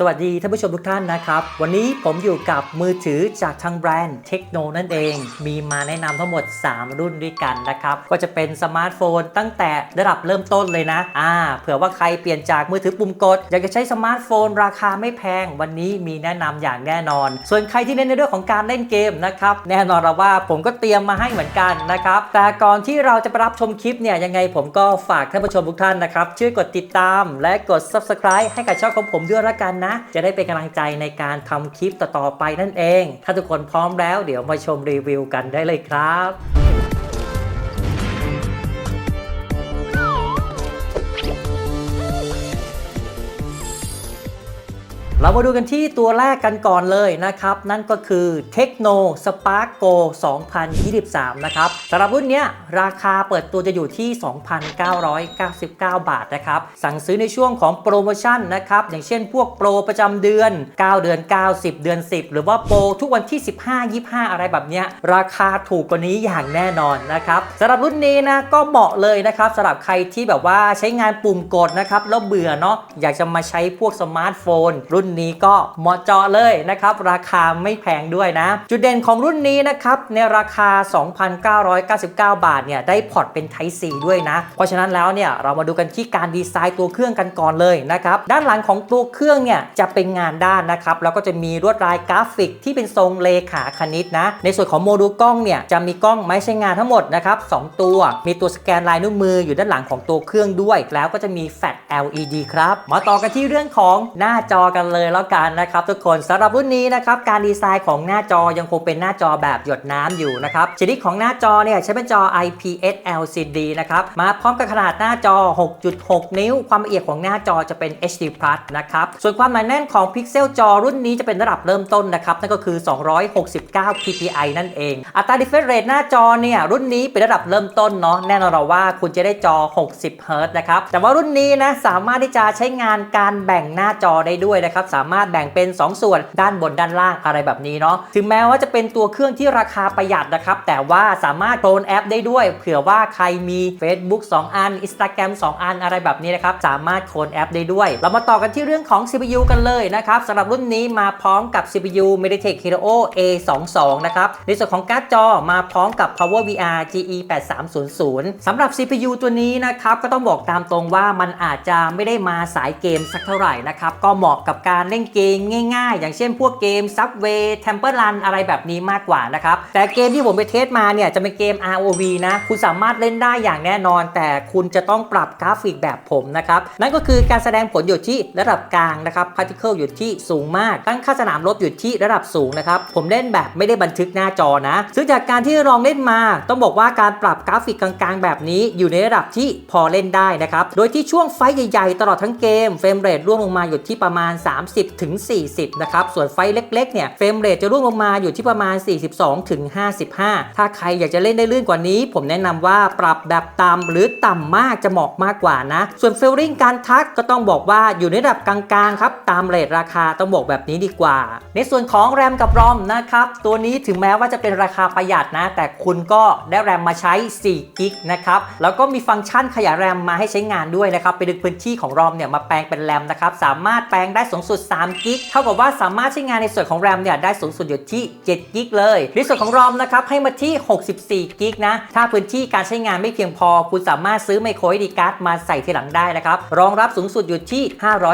สวัสดีท่านผู้ชมทุกท่านนะครับ วันนี้ผมอยู่กับมือถือจากทางแบรนด์เทคโนนั่นเอง มีมาแนะนำทั้งหมด 3 รุ่นด้วยกันนะครับ ก็จะเป็นสมาร์ทโฟนตั้งแต่ระดับเริ่มต้นเลยนะ อ่า เผื่อว่าใครเปลี่ยนจากมือถือปุ่มกด อยากจะใช้สมาร์ทโฟนราคาไม่แพง วันนี้มีแนะนำอย่างแน่นอน ส่วนใครที่เน้นในเรื่องของการเล่นเกมนะครับ แน่นอนเราว่าผมก็เตรียมมาให้เหมือนกันนะครับ แต่ก่อนที่เราจะไปรับชมคลิปเนี่ย ยังไงผมก็ฝากท่านผู้ชมทุกท่านนะครับ ช่วยกดติดตาม และกด subscribe ให้กับช่องของผมด้วยละกันนะจะได้เป็นกำลังใจในการทำคลิปต่อๆไปนั่นเอง ถ้าทุกคนพร้อมแล้วเดี๋ยวมาชมรีวิวกันได้เลยครับ เรามาดูกันที่ตัวแรกกันก่อนเลยนะครับ นั่นก็คือ Tecno Spark Go 2023 นะครับสำหรับรุ่นนี้ราคาเปิดตัวจะอยู่ที่ 2,999 บาทนะครับ สั่งซื้อในช่วงของโปรโมชั่นนะครับ อย่างเช่นพวกโปรประจำเดือน 9 เดือน 9 10 เดือน 10 หรือว่าโปรทุกวันที่ 15 25 อะไรแบบนี้ราคาถูกกว่านี้อย่างแน่นอนนะครับสำหรับรุ่นนี้นะก็เหมาะเลยนะครับสำหรับใครที่แบบว่าใช้งานปุ่มกดนะครับแล้วเบื่อเนาะอยากจะมาใช้พวกสมาร์ทโฟนรุ่นนี้ก็เหมาะเจาะเลยนะครับ ราคาไม่แพงด้วยนะ จุดเด่นของรุ่นนี้นะครับในราคา 2,999 บาทเนี่ยได้พอร์ตเป็น Type C ด้วยนะ เพราะฉะนั้นแล้วเนี่ยเรามาดูกันที่การดีไซน์ตัวเครื่องกันก่อนเลยนะครับด้านหลังของตัวเครื่องเนี่ยจะเป็นงานด้านนะครับแล้วก็จะมีลวดลายกราฟิกที่เป็นทรงเลขาคณิตนะ ในส่วนของโมดูลกล้องเนี่ยจะมีกล้องไม้ใช้งานทั้งหมดนะครับสองตัว มีตัวสแกนลายนิ้วมืออยู่ด้านหลังของตัวเครื่องด้วย แล้วก็จะมีแฟลช LED ครับมาต่อกันที่เรื่องของหน้าจอกันเลยแล้วกันนะครับทุกคนสำหรับรุ่นนี้นะครับการดีไซน์ของหน้าจอยังคงเป็นหน้าจอแบบหยดน้ำอยู่นะครับชนิดของหน้าจอเนี่ยใช้เป็นจอ IPS LCD นะครับมาพร้อมกับขนาดหน้าจอ 6.6 นิ้ว ความละเอียดของหน้าจอจะเป็น HD Plus นะครับส่วนความหนาแน่นของพิกเซลจอรุ่นนี้จะเป็นระดับเริ่มต้นนะครับนั่นก็คือ 269 ppi นั่นเอง อัตรา refresh rate หน้าจอเนี่ยรุ่นนี้เป็นระดับเริ่มต้นเนาะแน่นอนเราว่าคุณจะได้จอ 60 Hz นะครับแต่ว่ารุ่นนี้นะสามารถที่จะใช้งานการแบ่งหน้าจอได้ด้วยนะครับสามารถแบ่งเป็น 2 ส่วนด้านบนด้านล่างอะไรแบบนี้เนาะถึงแม้ว่าจะเป็นตัวเครื่องที่ราคาประหยัดนะครับ แต่ว่าสามารถโคลนแอปได้ด้วย เผื่อว่าใครมี Facebook 2 อัน Instagram 2 อันอะไรแบบนี้นะครับ สามารถโคลนแอปได้ด้วย เรามาต่อกันที่เรื่องของ CPU กันเลยนะครับสำหรับรุ่นนี้มาพร้อมกับ CPU MediaTek Helio A22 นะครับในส่วนของการ์ดจอมาพร้อมกับ Power VR GE 8300สำหรับ CPU ตัวนี้นะครับก็ต้องบอกตามตรงว่ามันอาจจะไม่ได้มาสายเกมสักเท่าไหร่นะครับก็เหมาะกับการเล่นเกมง่ายๆ อย่างเช่นพวกเกม Subway Temple Run อะไรแบบนี้มากกว่านะครับ แต่เกมที่ผมไปเทสมาเนี่ยจะเป็นเกม ROV นะ คุณสามารถเล่นได้อย่างแน่นอน แต่คุณจะต้องปรับกราฟิกแบบผมนะครับ นั่นก็คือการแสดงผลอยู่ที่ระดับกลางนะครับ Particle อยู่ที่สูงมาก ตั้งค่าสนามลบอยู่ที่ระดับสูงนะครับ ผมเล่นแบบไม่ได้บันทึกหน้าจอนะ ซึ่งจากการที่ลองเล่นมา ต้องบอกว่าการปรับกราฟิกกลางๆ แบบนี้อยู่ในระดับที่พอเล่นได้นะครับ โดยที่ช่วงไฟท์ใหญ่ๆ ตลอดทั้งเกมเฟรมเรทร่วงลงมาอยู่ที่ประมาณ30 ถึง 40 นะครับ ส่วนไฟเล็กๆ เนี่ยเฟรมเรทจะร่วงลงมาอยู่ที่ประมาณ 42 ถึง 55 ถ้าใครอยากจะเล่นได้ลื่นกว่านี้ ผมแนะนำว่าปรับแบบต่ำหรือต่ำมากจะเหมาะมากกว่านะ ส่วนเฟลลิ่งการทักก็ต้องบอกว่าอยู่ในระดับกลางๆ ครับ ตามเรทราคาต้องบอกแบบนี้ดีกว่า ในส่วนของแรมกับรอมนะครับ ตัวนี้ถึงแม้ว่าจะเป็นราคาประหยัดนะ แต่คุณก็ได้แรมมาใช้4กิกนะครับ แล้วก็มีฟังก์ชันขยายแรมมาให้ใช้งานด้วยนะครับ ไปดึงพื้นที่ของรอมเนี่ยมาแปลงเป็นแรมนะครับ สามารถแปลงได้สูงสุด3 กิกเท่ากับว่าสามารถใช้งานในส่วนของแรมเนี่ยได้สูงสุดอยู่ที่ 7 กิกเลยในส่วนของรอมนะครับให้มาที่ 64 กิกนะ ถ้าพื้นที่การใช้งานไม่เพียงพอ คุณสามารถซื้อไมโคร SD card มาใส่ทีหลังได้นะครับ รองรับสูงสุดอยู่ที่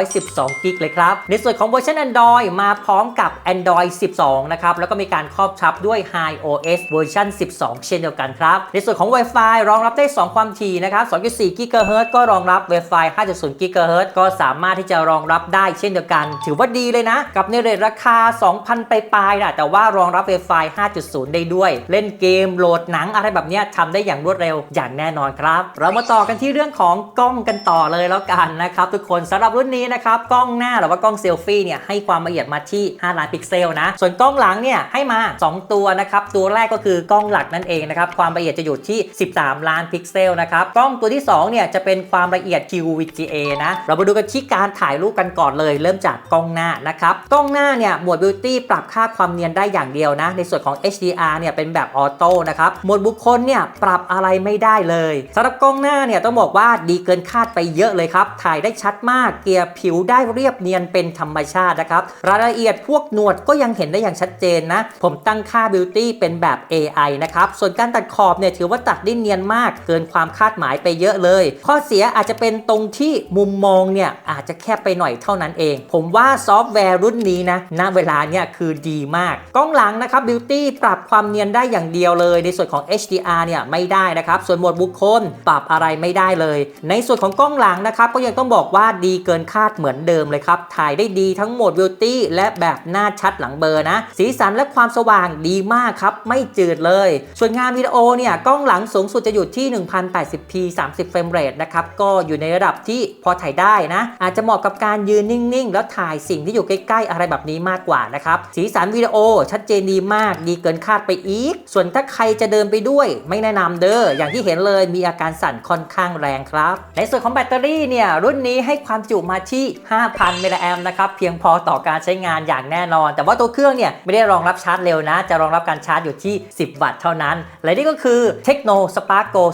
512 กิกเลยครับ ในส่วนของเวอร์ชัน Android มาพร้อมกับ Android 12 นะครับ แล้วก็มีการครอบทับด้วย High OS เวอร์ชัน12 เช่นเดียวกันครับ ในส่วนของ Wi-Fi รองรับได้ 2 ความถี่นะครับ 2.4 GHz ก็รองรับ Wi-Fi 5.0 GHz ก็สามารถที่จะรองรับได้เช่นเดียวกันถือว่าดีเลยนะ กับในเรทราคา 2,000 ไปปลายๆนะแต่ว่ารองรับ Wi-Fi 5.0 ได้ด้วย เล่นเกมโหลดหนังอะไรแบบเนี้ยทำได้อย่างรวดเร็วอย่างแน่นอนครับ เรามาต่อกันที่เรื่องของกล้องกันต่อเลยแล้วกันนะครับทุกคนสำหรับรุ่นนี้นะครับกล้องหน้าหรือว่ากล้องเซลฟี่เนี่ยให้ความละเอียดมาที่ 5 ล้านพิกเซลนะส่วนกล้องหลังเนี่ยให้มา 2 ตัวนะครับตัวแรกก็คือกล้องหลักนั่นเองนะครับความละเอียดจะอยู่ที่ 13 ล้านพิกเซลนะครับกล้องตัวที่2เนี่ยจะเป็นความละเอียด QVGA นะเรามาดูกันที่การถ่ายรูปกันก่อนเลย เริ่มจากกล้องหน้านะครับ กล้องหน้าเนี่ยหมวด Beauty ปรับค่าความเนียนได้อย่างเดียวนะ ในส่วนของ HDR เนี่ยเป็นแบบออโต้นะครับหมวดบุคคลเนี่ยปรับอะไรไม่ได้เลยสำหรับกล้องหน้าเนี่ยต้องบอกว่าดีเกินคาดไปเยอะเลยครับ ถ่ายได้ชัดมาก เกลี่ยผิวได้เรียบเนียนเป็นธรรมชาตินะครับ รายละเอียดพวกหนวดก็ยังเห็นได้อย่างชัดเจนนะ ผมตั้งค่า Beauty เป็นแบบ AI นะครับ ส่วนการตัดขอบเนี่ยถือว่าตัดได้เนียนมาก เกินความคาดหมายไปเยอะเลย ข้อเสียอาจจะเป็นตรงที่มุมมองเนี่ยอาจจะแคบไปหน่อยเท่านั้นเอง ผมว่าซอฟต์แวร์รุ่นนี้นะณเวลาเนี่ยคือดีมาก กล้องหลังนะครับ Beauty ปรับความเนียนได้อย่างเดียวเลย ในส่วนของ HDR เนี่ยไม่ได้นะครับ ส่วนโหมดบุคคลปรับอะไรไม่ได้เลย ในส่วนของกล้องหลังนะครับก็ยังต้องบอกว่าดีเกินคาดเหมือนเดิมเลยครับ ถ่ายได้ดีทั้งโหมด Beauty และแบบหน้าชัดหลังเบอร์นะ สีสันและความสว่างดีมากครับ ไม่จืดเลย ส่วนงานวิดีโอเนี่ยกล้องหลังสูงสุดจะอยู่ที่ 1080p 30เฟรมเรทนะครับก็อยู่ในระดับที่พอถ่ายได้นะ อาจจะเหมาะกับการยืนนิ่ง ๆ แล้วถ่ายสิ่งที่อยู่ใกล้ ๆ อะไรแบบนี้มากกว่านะครับ สีสันวิดีโอชัดเจนดีมาก ดีเกินคาดไปอีก ส่วนถ้าใครจะเดินไปด้วย ไม่แนะนำเด้อ อย่างที่เห็นเลยมีอาการสั่นค่อนข้างแรงครับ ในส่วนของแบตเตอรี่เนี่ย รุ่นนี้ให้ความจุมาที่ 5,000 มิลลิแอมนะครับ เพียงพอต่อการใช้งานอย่างแน่นอน แต่ว่าตัวเครื่องเนี่ยไม่ได้รองรับชาร์จเร็วนะ จะรองรับการชาร์จอยู่ที่ 10 วัตต์เท่านั้น และนี่ก็คือ Tecno Spark Go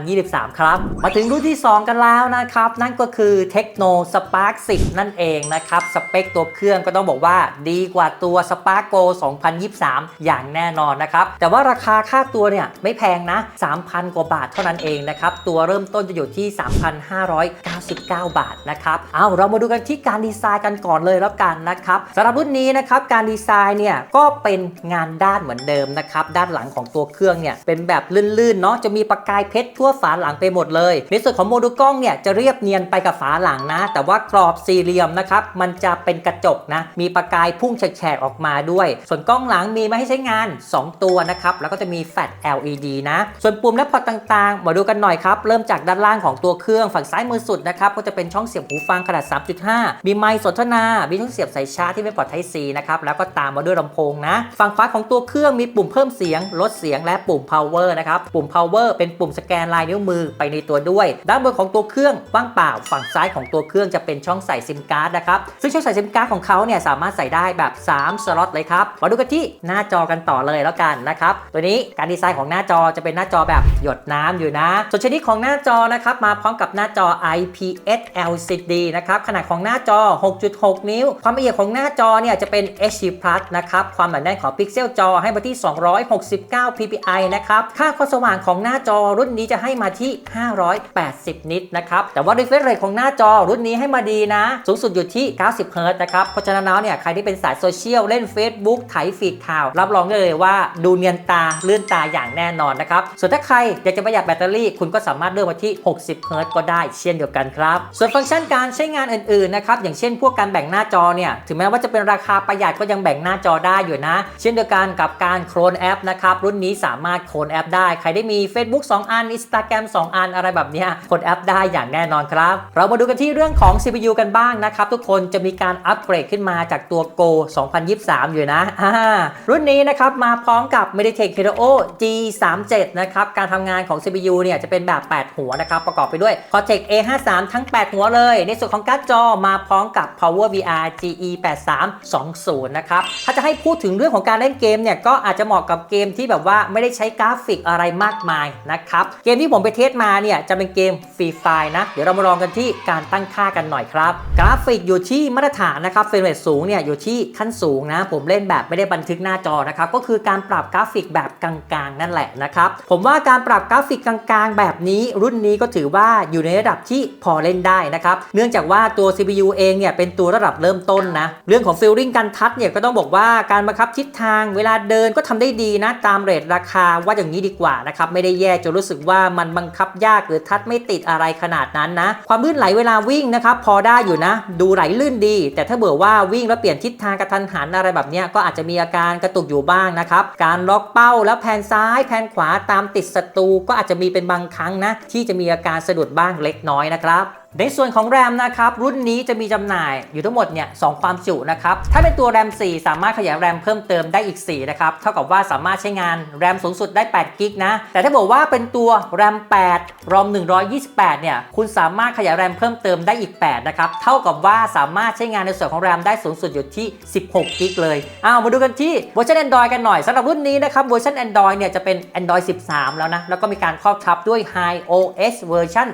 2023 ครับ มาถึงรุ่นที่ 2 กันแล้วนะครับ นั่นก็คือ Tecno Spark 10 นั่นเองนะครับสเปคตัวเครื่องก็ต้องบอกว่าดีกว่าตัว Spark Go 2023 อย่างแน่นอนนะครับ แต่ว่าราคาค่าตัวเนี่ยไม่แพงนะ 3,000 กว่าบาทเท่านั้นเองนะครับ ตัวเริ่มต้นจะอยู่ที่ 3,599 บาทนะครับ เอาเรามาดูกันที่การดีไซน์กันก่อนเลยแล้วกันนะครับสำหรับรุ่นนี้นะครับการดีไซน์เนี่ยก็เป็นงานด้านเหมือนเดิมนะครับด้านหลังของตัวเครื่องเนี่ยเป็นแบบลื่นๆเนาะจะมีประกายเพชรทั่วฝาหลังไปหมดเลย ในส่วนของโมดูลกล้องเนี่ยจะเรียบเนียนไปกับฝาหลังนะ แต่ว่ากรอบสี่เหลี่ยมนะครับมันจะเป็นกระจกนะ มีประกายพุ่งแฉกออกมาด้วย ส่วนกล้องหลังมีมาให้ใช้งาน 2 ตัวนะครับ แล้วก็จะมีแฟลช LED นะ ส่วนปุ่มและพอร์ตต่างๆ มาดูกันหน่อยครับ เริ่มจากด้านล่างของตัวเครื่องฝั่งซ้ายมือสุดนะครับ ก็จะเป็นช่องเสียบหูฟังขนาด 3.5 มีไมค์สนทนา มีช่องเสียบสายชาร์จที่เป็นพอร์ต Type C นะครับ แล้วก็ตามมาด้วยลำโพงนะ ฝั่งขวาของตัวเครื่องมีปุ่มเพิ่มเสียง ลดเสียง และปุ่ม power นะครับ ปุ่ม power เป็นปุ่มสแกนลายนิ้วมือไปในตัวด้วย ด้านบนของตัวเครื่องว่างเปล่า ฝั่งซ้ายของตัวเครื่องจะเป็นช่องใส่ซิมการ์ดนะครับซึ่งช่องใส่ซิมการ์ดของเขาเนี่ยสามารถใส่ได้แบบ 3 สล็อตเลยครับ มาดูกันที่หน้าจอกันต่อเลยแล้วกันนะครับ ตัวนี้การดีไซน์ของหน้าจอจะเป็นหน้าจอแบบหยดน้ำอยู่นะ ส่วนชนิดของหน้าจอนะครับมาพร้อมกับหน้าจอ IPS LCD นะครับ ขนาดของหน้าจอ 6.6 นิ้ว ความละเอียดของหน้าจอเนี่ยจะเป็น HD Plus นะครับ ความหนาแน่นของพิกเซลจอให้มาที่ 269 ppi นะครับ ค่าความสว่างของหน้าจอรุ่นนี้จะให้มาที่ 580 นิตนะครับ แต่ว่า refresh rate ของหน้าจอรุ่นนี้ให้มาดีนะ สูงสุดอยู่ที่ 90เฮิรต์นะครับ เพราะฉะนั้นแล้วเนี่ยใครที่เป็นสายโซเชียลเล่น Facebook ไถฟีดข่าว รับรองได้เลยว่าดูเนียนตาเลื่อนตาอย่างแน่นอนนะครับ ส่วนถ้าใครอยากจะประหยัดแบตเตอรี่ คุณก็สามารถเลือกมาที่ 60เฮิรต์ก็ได้เช่นเดียวกันครับ ส่วนฟังก์ชันการใช้งานอื่นๆนะครับอย่างเช่น พวกการแบ่งหน้าจอเนี่ยถึงแม้ว่าจะเป็นราคาประหยัดก็ยังแบ่งหน้าจอได้อยู่นะ เช่นเดียวกันกับการโคลนแอปนะครับรุ่นนี้สามารถโคลนแอป ได้ใครได้มี Facebook 2 อัน Instagram 2 อันอะไรแบบเนี้ยโคลนแอปได้อย่างแน่นอนครับ เรามาดูกันที่เรื่องของ CPU กันบ้างนะครับทุกคนจะมีการอัปเกรดขึ้นมาจากตัว Go 2023 อยู่นะ รุ่นนี้นะครับมาพร้อมกับ Mediatek Helio G37 นะครับการทำงานของ CPU เนี่ยจะเป็นแบบ 8 หัวนะครับ ประกอบไปด้วย Cortex A53 ทั้ง 8 หัวเลย ในส่วนของการ์ดจอมาพร้อมกับ Power VR GE 8320 นะครับ ถ้าจะให้พูดถึงเรื่องของการเล่นเกมเนี่ย ก็อาจจะเหมาะกับเกมที่แบบว่าไม่ได้ใช้กราฟิกอะไรมากมายนะครับ เกมที่ผมไปเทสมาเนี่ย จะเป็นเกมฟรีไฟนะ เดี๋ยวเรามาลองกันที่การตั้งค่ากันหน่อยครับ กราฟิกอยู่ที่มาตรฐานนะครับเฟรมเรทสูงเนี่ยอยู่ที่ขั้นสูงนะ ผมเล่นแบบไม่ได้บันทึกหน้าจอนะครับก็คือการปรับกราฟิกแบบกลางๆ นั่นแหละนะครับผมว่าการปรับกราฟิกกลางๆ แบบนี้รุ่นนี้ก็ถือว่าอยู่ในระดับที่พอเล่นได้นะครับเนื่องจากว่าตัว CPU เองเนี่ยเป็นตัวระดับเริ่มต้นนะเรื่องของฟิลลิ่งการทัชเนี่ยก็ต้องบอกว่าการบังคับทิศทางเวลาเดินก็ทำได้ดีนะตามเรทราคาว่าอย่างนี้ดีกว่านะครับไม่ได้แย่จนรู้สึกว่ามันบังคับยากหรือทัชไม่ติดอะไรขนาดนั้นนะความลื่นไหลเวลาวิ่งนะครับพอได้อยู่นะ ดูไหลลื่นดี แต่ถ้าเบื่อว่าวิ่งแล้วเปลี่ยนทิศทางกระทันหันอะไรแบบนี้ก็อาจจะมีอาการกระตุกอยู่บ้างนะครับการล็อกเป้าแล้วแผนซ้ายแผนขวาตามติดศัตรูก็อาจจะมีเป็นบางครั้งนะที่จะมีอาการสะดุดบ้างเล็กน้อยนะครับ ในส่วนของแรมนะครับรุ่นนี้จะมีจำหน่ายอยู่ทั้งหมดเนี่ยสความจุนะครับถ้าเป็นตัวแรม4 สามารถขยายแรมเพิ่มเติมได้อีก4นะครับเท่ากับว่าสามารถใช้งานแรมสูงสุดได้8กิกนะแต่ถ้าบอกว่าเป็นตัวแรม8รอม128เนี่ยคุณสามารถขยายแรมเพิ่มเติมได้อีก8นะครับเท่ากับว่าสามารถใช้งานในส่วนของแรมได้สูงสุดอยู่ที่ 16กิกเลยอ้าวมาดูกันที่เวอร์ชัน Android กันหน่อยสำหรับรุ่นนี้นะครับเวอร์ชัน Android เนี่ยจะเป็น Android 13 แล้วนะแล้วก็มีการครอบทับด้วย High OS เวอร์ชัน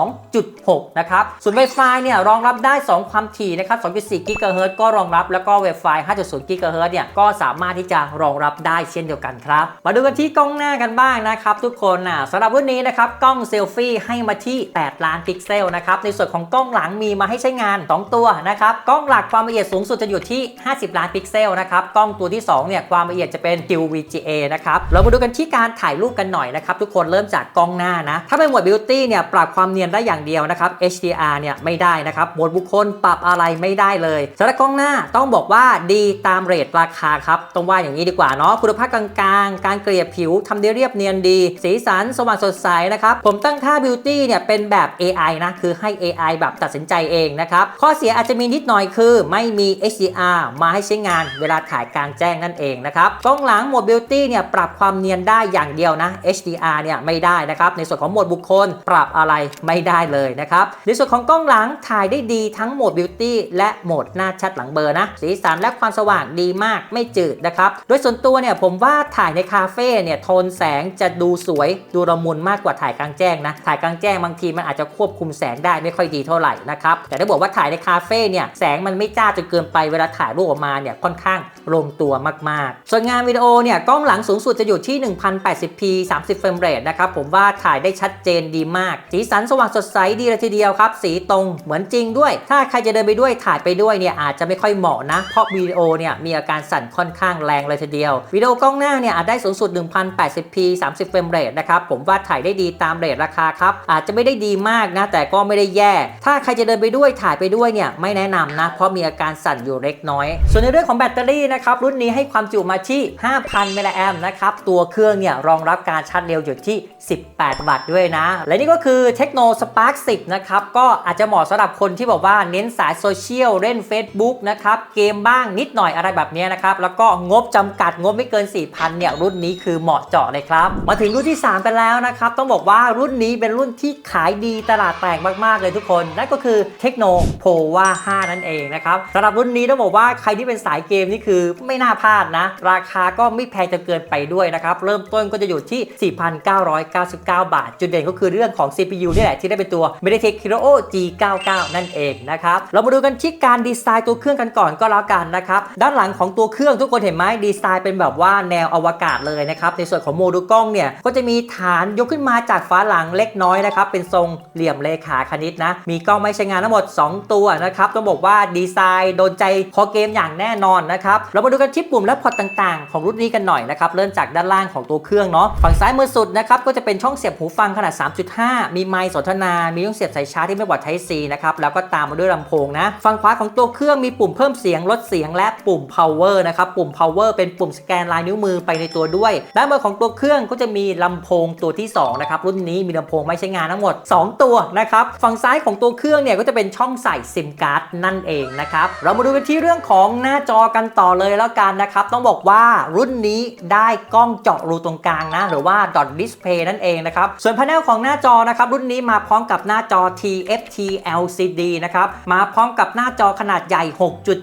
12.6นะครับ ส่วน Wi-Fi เนี่ยรองรับได้ 2 ความถี่นะครับ 2.4 GHz ก็รองรับ แล้วก็ Wi-Fi 5.0 GHz เฮิรตเนี่ยก็สามารถที่จะรองรับได้เช่นเดียวกันครับ มาดูกันที่กล้องหน้ากันบ้างนะครับทุกคนนะสำหรับรุ่นนี้นะครับกล้องเซลฟี่ให้มาที่ 8 ล้านพิกเซลนะครับ ในส่วนของกล้องหลังมีมาให้ใช้งาน 2 ตัวนะครับ กล้องหลักความละเอียดสูงสุดจะอยู่ที่ 50 ล้านพิกเซลนะครับ กล้องตัวที่2เนี่ยความละเอียดจะเป็น QVGA นะครับ เรามาดูกันที่การถ่ายรูปกันหน่อยนะครับทุกคนเริ่มจากกล้องหน้านะ ถ้าเป็นหมด Beauty เนี่ยปรับความเนียนได้อย่างเดียวนะครับ HDR เนี่ยไม่ได้นะครับโหมดบุคคลปรับอะไรไม่ได้เลยสำหรับกล้องหน้าต้องบอกว่าดีตามเรทราคาครับต้องว่าอย่างนี้ดีกว่าเนาะคุณภาพกลางๆ การเกลี่ยผิวทำได้เรียบเนียนดี สีสันสว่างสดใสนะครับ ผมตั้งค่า Beauty เนี่ยเป็นแบบ AI นะ คือให้ AI แบบตัดสินใจเองนะครับ ข้อเสียอาจจะมีนิดหน่อยคือไม่มี HDR มาให้ใช้งานเวลาถ่ายกลางแจ้งนั่นเองนะครับกล้องหลังโหมด Beauty เนี่ยปรับความเนียนได้อย่างเดียวนะ HDR เนี่ยไม่ได้นะครับในส่วนของโหมดบุคคลปรับอะไรไม่ได้เลยนะครับในส่วนของกล้องหลังถ่ายได้ดีทั้งโหมด Beauty และโหมดหน้าชัดหลังเบอร์นะ สีสันและความสว่างดีมากไม่จืดนะครับ โดยส่วนตัวเนี่ยผมว่าถ่ายในคาเฟ่เนี่ยโทนแสงจะดูสวยดูละมุนมากกว่าถ่ายกลางแจ้งนะ ถ่ายกลางแจ้งบางทีมันอาจจะควบคุมแสงได้ไม่ค่อยดีเท่าไหร่นะครับ แต่ถ้าบอกว่าถ่ายในคาเฟ่เนี่ยแสงมันไม่จ้าจนเกินไปเวลาถ่ายรูปออกมาเนี่ยค่อนข้างลงตัวมากๆ ส่วนงานวิดีโอเนี่ยกล้องหลังสูงสุดจะอยู่ที่ 1080p 30เฟรมเรทนะครับผมว่าถ่ายได้ชัดเจนดีมาก สีสันสว่างสดใสดีเลยทีเดียวครับ สีตรงเหมือนจริงด้วย ถ้าใครจะเดินไปด้วยถ่ายไปด้วยเนี่ยอาจจะไม่ค่อยเหมาะนะ เพราะวิดีโอเนี่ยมีอาการสั่นค่อนข้างแรงเลยทีเดียว วิดีโอกล้องหน้าเนี่ยอาจได้สูงสุด 1080p 30เฟรมเรทนะครับผมว่าถ่ายได้ดีตามเรทราคาครับอาจจะไม่ได้ดีมากนะ แต่ก็ไม่ได้แย่ ถ้าใครจะเดินไปด้วยถ่ายไปด้วยเนี่ยไม่แนะนำนะ เพราะมีอาการสั่นอยู่เล็กน้อย ส่วนในเรื่องของแบตเตอรี่นะครับรุ่นนี้ให้ความจุมาที่ 5,000 มิลลิแอมนะครับตัวเครื่องเนี่ยรองรับการชาร์จเร็วอยู่ที่ 18 วัตต์ด้วยนะ และนี่ก็คือเทคโนสปาร์ค10นะครับก็อาจจะเหมาะสำหรับคนที่บอกว่าเน้นสายโซเชียลเล่น Facebook นะครับ เกมบ้างนิดหน่อยอะไรแบบนี้นะครับ แล้วก็งบจำกัดงบไม่เกิน 4,000 เนี่ย รุ่นนี้คือเหมาะเจาะเลยครับ มาถึงรุ่นที่3ไปแล้วนะครับ ต้องบอกว่ารุ่นนี้เป็นรุ่นที่ขายดีตลาดแตกมาก ๆ เลยทุกคน นั่นก็คือเทคโนโพวา5นั่นเองนะครับสำหรับรุ่นนี้ต้องบอกว่าใครที่เป็นสายเกมนี่คือไม่น่าพลาดนะ ราคาก็ไม่แพงจนเกินไปด้วยนะครับ เริ่มต้นก็จะอยู่ที่ 4,999 บาท จุดเด่นก็คือเรื่องของ CPU นี่แหละที่ได้เป็นตัว MediaTek Helio G99 นั่นเองนะครับ เรามาดูกันที่การดีไซน์ตัวเครื่องกันก่อนก็แล้วกันนะครับ ด้านหลังของตัวเครื่องทุกคนเห็นไหมดีไซน์เป็นแบบว่าแนวอวกาศเลยนะครับ ในส่วนของโมดูลกล้องเนี่ย ก็จะมีฐานยกขึ้นมาจากฝาหลังเล็กน้อยนะครับ เป็นทรงเหลี่ยมเลขาคณิตนะ มีกล้องไม่ใช้งานทั้งหมด 2 ตัวนะครับ ต้องบอกว่าดีไซน์โดนใจคอเกมอย่างแน่นอนนะครับ เรามาดูกันที่ปุ่มและพอร์ตต่างๆ ของรุ่นนี้กันหน่อยนะครับ เริ่มจากด้านล่างของตัวเครื่องเนาะ ฝั่งซ้ายมือสุดนะครับ ก็จะเป็นช่องเสียบหูฟังขนาด 3.5 มีไมค์สนทนา มีช่องเสียบสายชาร์จที่ไม่บอด Type C นะครับ แล้วก็ตามมาด้วยลำโพงนะ ฝั่งขวาของตัวเครื่องมีปุ่มเพิ่มเสียงลดเสียงและปุ่ม power นะครับ ปุ่ม power เป็นปุ่มสแกนลายนิ้วมือไปในตัวด้วยด้านบนของตัวเครื่องก็จะมีลำโพงตัวที่2นะครับ รุ่นนี้มีลำโพงไม่ใช้งานทั้งหมด 2 ตัวนะครับ ฝั่งซ้ายของตัวเครื่องเนี่ยก็จะเป็นช่องใส่ซิมการ์ดนั่นเองนะครับ เรามาดูกันที่เรื่องของหน้าจอกันต่อเลยแล้วกันนะครับ ต้องบอกว่ารุ่นนี้ได้กล้องเจาะรูตรงกลางนะ หรือว่า dot display นั่นเองนะครับ ส่วนพาเนลของหน้าจอนะครับรุ่นนี้มาพร้อมกับหน้าจอ TFT LCD นะครับ มาพร้อมกับหน้าจอขนาดใหญ่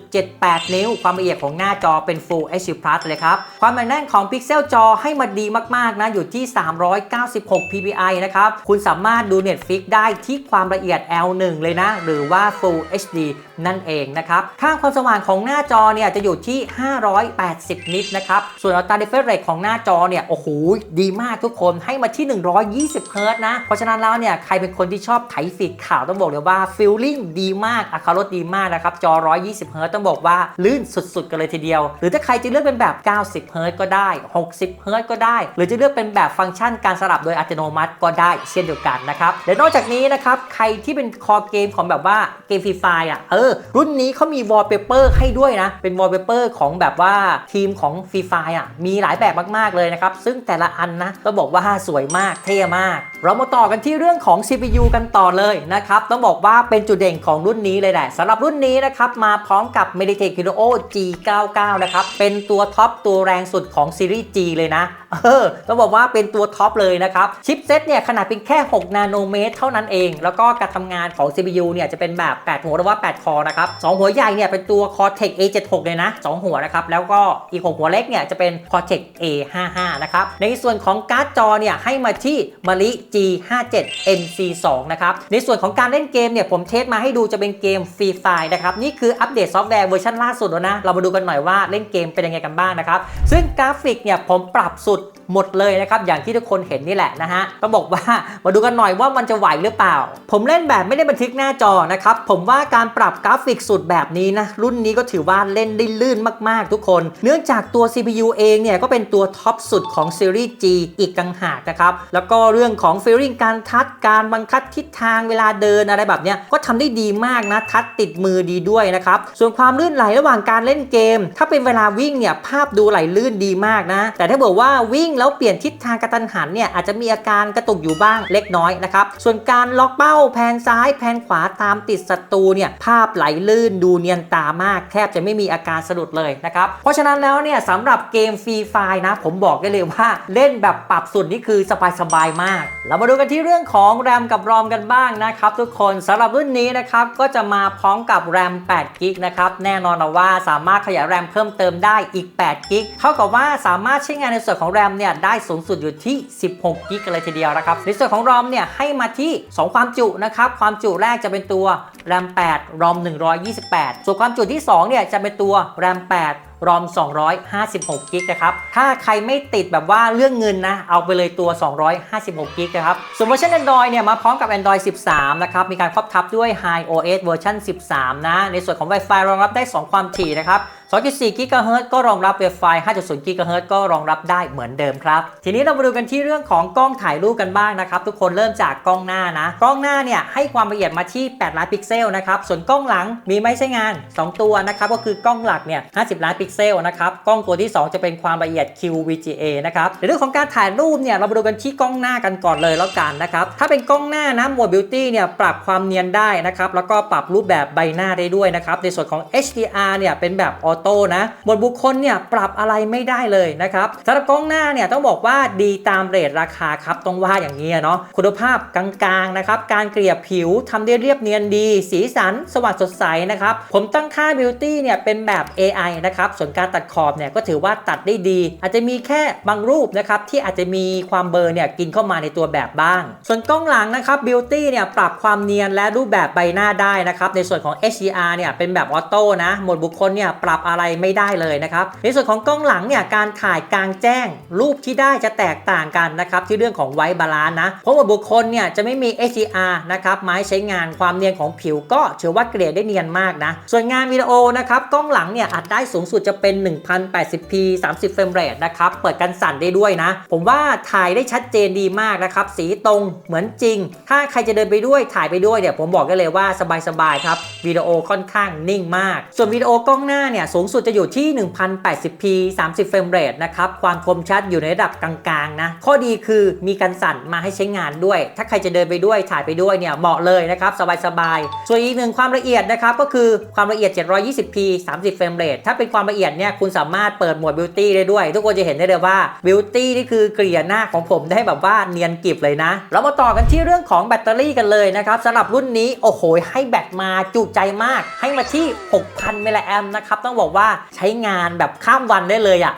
6.78 นิ้ว ความละเอียดของหน้าจอเป็น Full HD Plus เลยครับ ความหนาแน่นของพิกเซลจอให้มาดีมากๆนะอยู่ที่ 396 ppi นะครับ คุณสามารถดู Netflix ได้ที่ความละเอียด L1 เลยนะ หรือว่า Full HD นั่นเองนะครับ ค่าความสว่างของหน้าจอเนี่ยจะอยู่ที่ 580 นิตนะครับ ส่วนอัตรา refresh rate ของหน้าจอเนี่ย โอ้โห ดีมากทุกคนให้มาที่ 120 เฮิร์ตซ์นะ เพราะฉะนั้นแล้วเนี่ยใครเป็นคนที่ชอบไถฟีดข่าวต้องบอกเลยว่า feeling ดีมากอัตรารถดีมากนะครับ จอ 120 เฮิร์ตต้องบอกว่าลื่นสุดๆ กันเลยทีเดียว หรือถ้าใครจะเลือกเป็นแบบ 90 เฮิร์ตก็ได้ 60 เฮิร์ตก็ได้ หรือจะเลือกเป็นแบบฟังก์ชันการสลับโดยอัตโนมัติก็ได้เช่นเดียวกันนะครับและนอกจากนี้นะครับใครที่เป็นคอเกมของแบบว่าเกมฟรีไฟอะเออรุ่นนี้เขามีวอลเปเปอร์ให้ด้วยนะเป็นวอลเปเปอร์ของแบบว่าทีมของฟรีไฟอะมีหลายแบบมากๆเลยนะครับซึ่งแต่ละอันนะก็บอกว่าสวยมากเท่มากเรามาต่อกันที่เรื่องของ CPU กันต่อเลยนะครับ ต้องบอกว่าเป็นจุดเด่นของรุ่นนี้เลยแหละสำหรับรุ่นนี้นะครับ มาพร้อมกับ Mediatek Helio G99 นะครับ เป็นตัวท็อปตัวแรงสุดของซีรีส์ G เลยนะเออต้องบอกว่าเป็นตัวท็อปเลยนะครับชิปเซตเนี่ยขนาดเป็นแค่ 6 นาโนเมตร เท่านั้นเอง แล้วก็การทำงานของ CPU เนี่ยจะเป็นแบบ 8 หัวหรือว่า 8 คอนะครับ2หัวใหญ่เนี่ยเป็นตัว Cortex A76 เลยนะ 2 หัวนะครับ แล้วก็อีก 6 หัวเล็กเนี่ยจะเป็น Cortex A55 นะครับ ในส่วนของการ์ดจอเนี่ยให้มาที่ม a ิ G57 MC2 นะครับ ในส่วนของการเล่นเกมเนี่ยผมเทสมาให้ดูจะเป็นเกมฟรีไฟนะครับ นี่คืออัปเดตซอฟต์แวร์เวอร์ชันล่าสุดแล้วนะ เรามาดูกันหน่อยว่าเล่นเกมเป็นยังไงกันบ้างนะครับ ซึ่งกราฟิกเนี่ยผมปรับสุดด หมดเลยนะครับอย่างที่ทุกคนเห็นนี่แหละนะฮะต้องบอกว่ามาดูกันหน่อยว่ามันจะไหวหรือเปล่า ผมเล่นแบบไม่ได้บันทึกหน้าจอนะครับผมว่าการปรับกราฟิกสุดแบบนี้นะรุ่นนี้ก็ถือว่าเล่นได้ลื่นมากๆ ทุกคน เนื่องจากตัว CPU เองเนี่ยก็เป็นตัวท็อปสุดของซีรีส์ G อีกต่างหากนะครับแล้วก็เรื่องของฟีลลิ่งการทัดการบังคับทิศทางเวลาเดินอะไรแบบเนี้ยก็ทำได้ดีมากนะทัดติดมือดีด้วยนะครับส่วนความลื่นไหลระหว่างการเล่นเกม ถ้าเป็นเวลาวิ่งเนี่ยภาพดูไหลลื่นดีมากนะ แต่ถ้าบอกว่าวิ่งแล้วเปลี่ยนทิศทางกระตันหันเนี่ยอาจจะมีอาการกระตุกอยู่บ้างเล็กน้อยนะครับ ส่วนการล็อกเป้าแผนซ้ายแผนขวาตามติดศัตรูเนี่ยภาพไหลลื่นดูเนียนตามาก แทบจะไม่มีอาการสะดุดเลยนะครับ เพราะฉะนั้นแล้วเนี่ยสำหรับเกมฟรีไฟนะ ผมบอกได้เลยว่าเล่นแบบปรับสุดนี่คือสบายๆมาก เรามาดูกันที่เรื่องของแรมกับรอมกันบ้างนะครับทุกคนสำหรับรุ่นนี้นะครับก็จะมาพร้อมกับแรม8กิกนะครับแน่นอนนะว่าสามารถขยายแรมเพิ่มเติมได้อีก8กิกเท่ากับว่าสามารถใช้งานในส่วนของแรมเนี่ยได้สูงสุดอยู่ที่ 16 กิกเลยทีเดียวนะครับ ในส่วนของรอมเนี่ยให้มาที่ 2 ความจุนะครับ ความจุแรกจะเป็นตัวแรม8รอม128 ส่วนความจุที่ 2 เนี่ยจะเป็นตัวแรม8 รอม 256กิกนะครับ ถ้าใครไม่ติดแบบว่าเรื่องเงินนะ เอาไปเลยตัว 256กิกนะครับ ส่วนเวอร์ชัน Android เนี่ยมาพร้อมกับ Android 13 นะครับ มีการครอบทับด้วย High OS เวอร์ชัน13 นะ ในส่วนของ Wi-Fi รองรับได้ 2 ความถี่นะครับ2.4 GHz ก็รองรับ Wi-Fi 5.0 GHz ก็รองรับได้เหมือนเดิมครับ ทีนี้เรามาดูกันที่เรื่องของกล้องถ่ายรูปกันบ้างนะครับ ทุกคนเริ่มจากกล้องหน้านะ กล้องหน้าเนี่ยให้ความละเอียดมาที่ 8 ล้านพิกเซลนะครับ ส่วนกล้องหลังมีไม่ใช้งาน 2 ตัวนะครับ ก็คือกล้องหลักเนี่ย 50 ล้านพิกเซลนะครับกล้องตัวที่ 2 จะเป็นความละเอียด QVGA นะครับในเรื่องของการถ่ายรูปเนี่ยเรามาดูกันที่กล้องหน้ากันก่อนเลยแล้วกันนะครับถ้าเป็นกล้องหน้านะโหมด Beauty เนี่ยปรับความเนียนได้นะครับแล้วก็ปรับรูปแบบใบหน้าได้ด้วยนะครับในส่วนของ HDR เนี่ยเป็นแบบออโต้นะโหมดบุคคลเนี่ยปรับอะไรไม่ได้เลยนะครับสำหรับกล้องหน้าเนี่ยต้องบอกว่าดีตามเรทราคาครับต้องว่าอย่างนี้เนาะคุณภาพกลางๆนะครับการเกลี่ยผิวทำได้เรียบเนียนดี สีสันสว่างสดใสนะครับผมตั้งค่า Beauty เนี่ยเป็นแบบ AI นะครับส่วนการตัดขอบเนี่ยก็ถือว่าตัดได้ดี อาจจะมีแค่บางรูปนะครับที่อาจจะมีความเบลอร์เนี่ยกินเข้ามาในตัวแบบบ้าง ส่วนกล้องหลังนะครับ Beauty เนี่ยปรับความเนียนและรูปแบบใบหน้าได้นะครับในส่วนของ HDR เนี่ยเป็นแบบออโต้นะหมดบุคคลเนี่ยปรับอะไรไม่ได้เลยนะครับในส่วนของกล้องหลังเนี่ยการถ่ายกลางแจ้ง รูปที่ได้จะแตกต่างกันนะครับที่เรื่องของไวบาลานนะเพราะว่าบุคคลเนี่ยจะไม่มี HDR นะครับไม้ใช้งานความเนียนของผิวก็ถือว่าเกลี่ยได้เนียนมากนะส่วนงานวิดีโอนะครับกล้องหลังเนี่ยอัดได้สูงสุดจะเป็น 1080p 30 เฟรมเรทนะครับ เปิดกันสั่นได้ด้วยนะ ผมว่าถ่ายได้ชัดเจนดีมากนะครับ สีตรงเหมือนจริง ถ้าใครจะเดินไปด้วยถ่ายไปด้วยเนี่ยผมบอกได้เลยว่าสบายๆครับวิดีโอค่อนข้างนิ่งมาก ส่วนวิดีโอกล้องหน้าเนี่ยสูงสุดจะอยู่ที่ 1080p 30 เฟรมเรทนะครับความคมชัดอยู่ในระดับกลางๆนะข้อดีคือมีกันสั่นมาให้ใช้งานด้วย ถ้าใครจะเดินไปด้วยถ่ายไปด้วยเนี่ยเหมาะเลยนะครับสบายๆส่วนอีกหนึ่งความละเอียดนะครับก็คือความละเอียด 720p 30 เฟรมเรทถ้าเป็นความละเอียดเอียดเนี่ยคุณสามารถเปิดหมวด Beauty ได้ด้วย ทุกคนจะเห็นได้เลยว่า Beauty นี่คือเกลี่ยหน้าของผมได้แบบว่าเนียนกริบเลยนะ เรามาต่อกันที่เรื่องของแบตเตอรี่กันเลยนะครับสำหรับรุ่นนี้โอ้โหให้แบตมาจุใจมาก ให้มาที่ 6,000มิลลิแอมนะครับต้องบอกว่าใช้งานแบบข้ามวันได้เลยอะ่ะ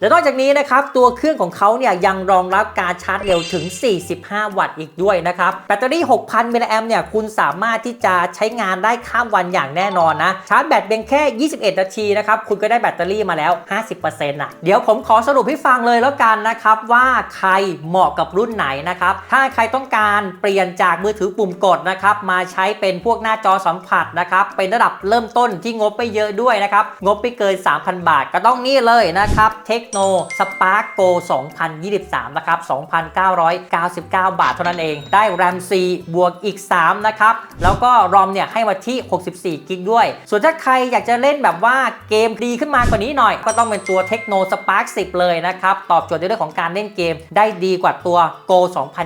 และนอกจากนี้นะครับตัวเครื่องของเขาเนี่ยยังรองรับการชาร์จเร็วถึง 45 วัตต์อีกด้วยนะครับแบตเตอรี่ 6,000มิลลิแอมเนี่ยคุณสามารถที่จะใช้งานได้ข้ามวันอย่างแน่นอนนะชาร์จแบตเพียงแค่ 21 นาทีนะครับคุณก็ได้แบตเตอรี่มาแล้ว 50%อะเดี๋ยวผมขอสรุปให้ฟังเลยแล้วกันนะครับว่าใครเหมาะกับรุ่นไหนนะครับ ถ้าใครต้องการเปลี่ยนจากมือถือปุ่มกดนะครับมาใช้เป็นพวกหน้าจอสัมผัสนะครับเป็นระดับเริ่มต้นที่งบไม่เยอะด้วยนะครับงบไม่เกิน 3,000 บาทก็ต้องนี่เลยนะครับเทคโนสปาร์ g Go 2023 นะครับ 2,999 บาทเท่านั้นเอง ได้ RAM 4บวกอีก 3 นะครับ แล้วก็ ROM เนี่ยให้มาที่ 64 กิกด้วย ส่วนถ้าใครอยากจะเล่นแบบว่าเกมดีขึ้นมากว่านี้หน่อย ก็ต้องเป็นตัวเทคโนสปาร์ค10 เลยนะครับ ตอบโจทย์ในเรื่องของการเล่นเกม ได้ดีกว่าตัว Go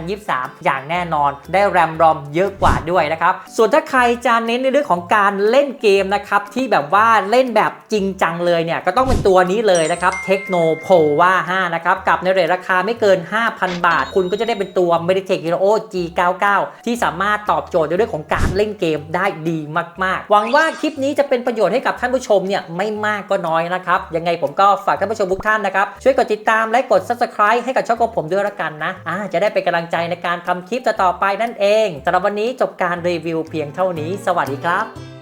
2023 อย่างแน่นอน ได้แรมรอมเยอะกว่าด้วยนะครับ ส่วนถ้าใครจะเน้นในเรื่องของการเล่นเกมนะครับที่แบบว่าเล่นแบบจริงจังเลยเนี่ยก็ต้องเป็นตัวนี้เลยนะครับเทคโนโพว่า 5 นะครับ กับในเรทราคาไม่เกิน 5,000 บาท คุณก็จะได้เป็นตัว Meditech Hero G99 ที่สามารถตอบโจทย์ในเรื่องของการเล่นเกมได้ดีมาก ๆ หวังว่าคลิปนี้จะเป็นประโยชน์ให้กับท่านผู้ชมเนี่ยไม่มากก็น้อยนะครับ ยังไงผมก็ฝากท่านผู้ชมทุกท่านนะครับ ช่วยกดติดตามและกด subscribe ให้กับช่องของผมด้วยละกันนะอ่าจะได้เป็นกำลังใจในการทำคลิปต่อไปนั่นเองสำหรับวันนี้จบการรีวิวเพียงเท่านี้ สวัสดีครับ